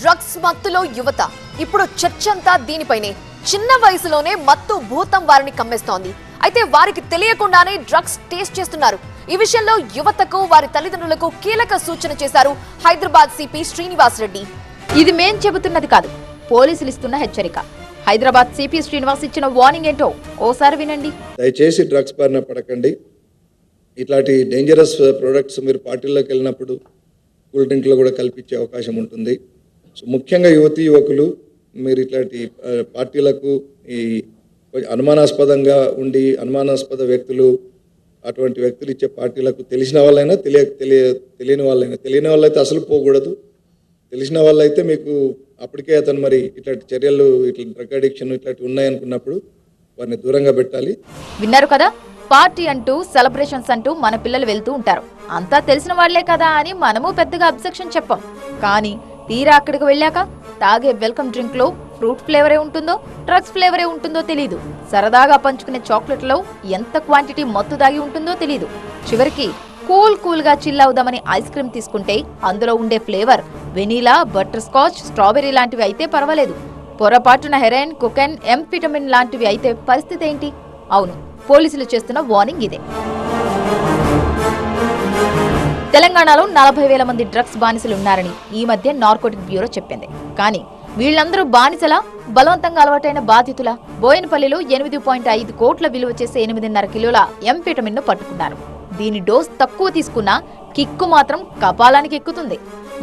Drugs మత్తులో యువత. ఇప్పుడు చర్చంతా దీనిపైనే. చిన్న వయసులోనే మత్తు భూతం వారిని కమ్మేస్తోంది. అయితే వారికి తెలియకుండానే డ్రగ్స్ టేస్ట్ చేస్తున్నారు. ఈ విషయంలో యువతకు వారి తల్లిదండ్రులకు కీలక సూచన చేశారు హైదరాబాద్ సిపి శ్రీనివాస్ రెడ్డి. ఇది మేం చెబుతున్నది కాదు. పోలీసులు ఇస్తున్న హెచ్చరిక. హైదరాబాద్ సిపి శ్రీనివాస్ ఇచ్చిన వార్నింగ్ ఏంటో ఓసారి వినండి. దయచేసి డ్రగ్స్ బారిన పడకండి. ఇట్లాంటి డేంజరస్ ప్రొడక్ట్స్ మీరు పార్టీల్లోకి వెళ్ళినప్పుడు కూల్ డ్రింక్లో కూడా కల్పించే అవకాశం ఉంటుంది. సో ముఖ్యంగా యువతి యువకులు మీరు ఇట్లాంటి పార్టీలకు ఈ అనుమానాస్పదంగా ఉండి అనుమానాస్పద వ్యక్తులు అటువంటి వ్యక్తులు ఇచ్చే పార్టీలకు తెలిసిన వాళ్ళైనా తెలియ తెలియ తెలియని వాళ్ళైనా తెలియని వాళ్ళైతే అసలు పోకూడదు. తెలిసిన వాళ్ళైతే మీకు అప్పటికే అతను మరి ఇట్లాంటి చర్యలు ఇట్లా డ్రగ్ అడిక్షన్ ఇట్లాంటివి ఉన్నాయనుకున్నప్పుడు వారిని దూరంగా పెట్టాలి. విన్నారు కదా? పార్టీ అంటూ సెలబ్రేషన్స్ అంటూ మన పిల్లలు వెళ్తూ ఉంటారు. అంతా తెలిసిన వాళ్ళే కదా అని మనము పెద్దగా అబ్జెక్షన్ చెప్పం. కానీ తీరా అక్కడికి వెళ్ళాక తాగే వెల్కమ్ డ్రింక్లో ఫ్రూట్ ఫ్లేవరే ఉంటుందో డ్రగ్స్ ఫ్లేవరే ఉంటుందో తెలియదు సరదాగా పంచుకునే చాక్లెట్లో ఎంత క్వాంటిటీ మత్తు దాగి ఉంటుందో తెలియదు చివరికి కూల్ కూల్గా చిల్ అవుదామని ఐస్ క్రీమ్ తీసుకుంటే అందులో ఉండే flavour vanilla butter scotch strawberry లాంటివి అయితే పర్వాలేదు. పొరపాటున హెరైన్ కొకెన్ ఎంఫిటమిన్ లాంటివి అయితే పరిస్థితి ఏంటి? అవును పోలీసులు చేస్తున్న వార్నింగ్ ఇదే. తెలంగాణలో నలభై వేల మంది డ్రగ్స్ బానిసలు ఉన్నారని ఈ మధ్య నార్కోటిక్ బ్యూరో చెప్పింది. కానీ వీళ్ళందరూ బానిసల బలవంతంగా అలవాటైన బాధితుల? బోయనపల్లిలో ఎనిమిది పాయింట్ ఐదు కోట్ల విలువ చేసే ఎనిమిదిన్నర కిలోల ఎంఫిటమిన్ను పట్టుకున్నారు. దీని డోస్ తక్కువ తీసుకున్నా కిక్కు మాత్రం కపాలానికి ఎక్కుతుంది.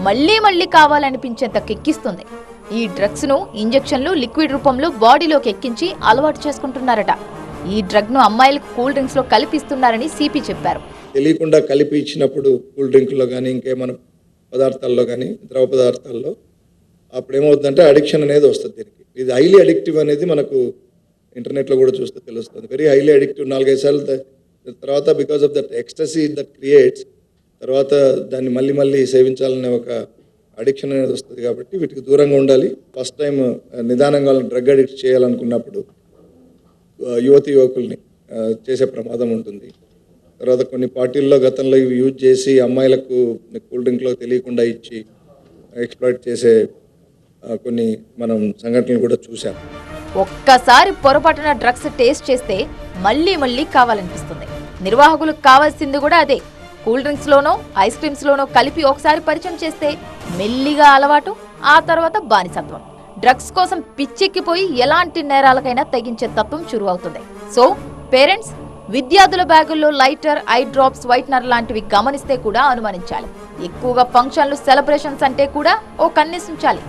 మళ్ళీ మళ్ళీ కావాలనిపించేంత కిక్కిస్తుంది. ఈ డ్రగ్స్ను ఇంజెక్షన్లు లిక్విడ్ రూపంలో బాడీలోకి ఎక్కించి అలవాటు చేసుకుంటున్నారట. ఈ డ్రగ్ను అమ్మాయిలకు కూల్ డ్రింక్స్లో కలిపిస్తున్నారని సిపి చెప్పారు. తెలియకుండా కలిపి ఇచ్చినప్పుడు కూల్ డ్రింక్లో కానీ ఇంకేమైనా పదార్థాల్లో కానీ ద్రవ పదార్థాల్లో అప్పుడు ఏమవుతుందంటే అడిక్షన్ అనేది వస్తుంది దీనికి. ఇది హైలీ అడిక్టివ్ అనేది మనకు ఇంటర్నెట్లో కూడా చూస్తే తెలుస్తుంది. Very highly addictive. నాలుగైదు సార్లు తర్వాత because of that ecstasy that creates తర్వాత దాన్ని మళ్ళీ మళ్ళీ సేవించాలనే ఒక అడిక్షన్ అనేది వస్తుంది కాబట్టి వీటికి దూరంగా ఉండాలి. ఫస్ట్ టైం నిదానంగా డ్రగ్ అడిక్ట్ చేయాలనుకున్నప్పుడు యువతి యువకుల్ని చేసే ప్రమాదం ఉంటుంది. తర్వాత కొన్ని పార్టీల్లో గతంలో ఇవి యూజ్ చేసి అమ్మాయిలకు కూల్ డ్రింక్లో తెలియకుండా ఇచ్చి ఎక్స్ప్లాయిట్ చేసే కొన్ని మనం సంఘటనలు కూడా చూసాం ఒక్కసారి పొరపాటున డ్రగ్స్ టేస్ట్ చేస్తే మళ్ళీ మళ్ళీ కావాలనిపిస్తుంది. నిర్వాహకులకు కావాల్సింది కూడా అదే. కూల్ డ్రింక్స్ లోనో ఐస్ క్రీమ్స్ లోనో కలిపి ఒకసారి పరిచయం చేస్తే మెల్లిగా అలవాటు ఆ తర్వాత బానిసత్వం. డ్రగ్స్ కోసం పిచ్చెక్కిపోయి ఎలాంటి నేరాలకైనా తెగించే తత్వం చురువవుతుంది. సో పేరెంట్స్ విద్యార్థుల బ్యాగుల్లో లైటర్ ఐ డ్రాప్స్ వైట్నర్ లాంటివి గమనిస్తే కూడా అనుమానించాలి. ఎక్కువగా ఫంక్షన్లు సెలబ్రేషన్స్ అంటే కూడా ఓ కన్నేసించాలి.